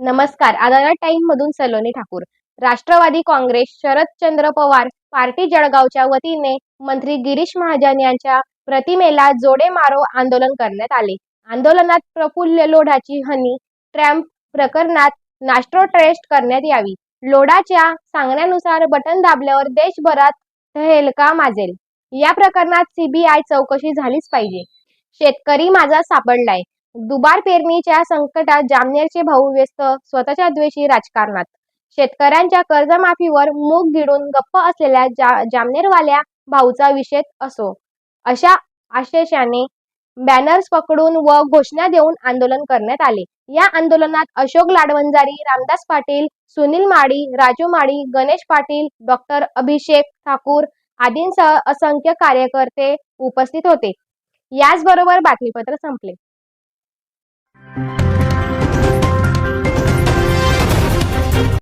नमस्कार. आधार टाइम मधून सलोनी ठाकूर. राष्ट्रवादी काँग्रेस शरदचंद्र पवार पार्टी जळगावच्या वतीने मंत्री गिरीश महाजन यांच्या प्रतिमेला जोडे मारो आंदोलन करण्यात आले. आंदोलनात प्रफुल्ल लोढाची हनी ट्रॅम्प प्रकरणात नास्ट्रो ट्रेस्ट करण्यात यावी. लोढाच्या सांगण्यानुसार बटन दाबल्यावर देशभरात हेलका माजेल. या प्रकरणात सीबीआय चौकशी झालीच पाहिजे. शेतकरी माझा सापडलाय. दुबार पेरणीच्या संकटात जामनेरचे भाऊ व्यस्त स्वतःच्या द्वेषी राजकारणात. शेतकऱ्यांच्या कर्जमाफीवर मूग गिळून गप्प असलेल्या जा जामनेरवाल्या भाऊचा विषय असो. अशा आशेषाने बॅनर्स पकडून व घोषणा देऊन आंदोलन करण्यात आले. या आंदोलनात अशोक लाडवंजारी रामदास पाटील सुनील माळी राजू माळी गणेश पाटील डॉक्टर अभिषेक ठाकूर आदींसह असंख्य कार्यकर्ते उपस्थित होते. याचबरोबर बातमीपत्र संपले.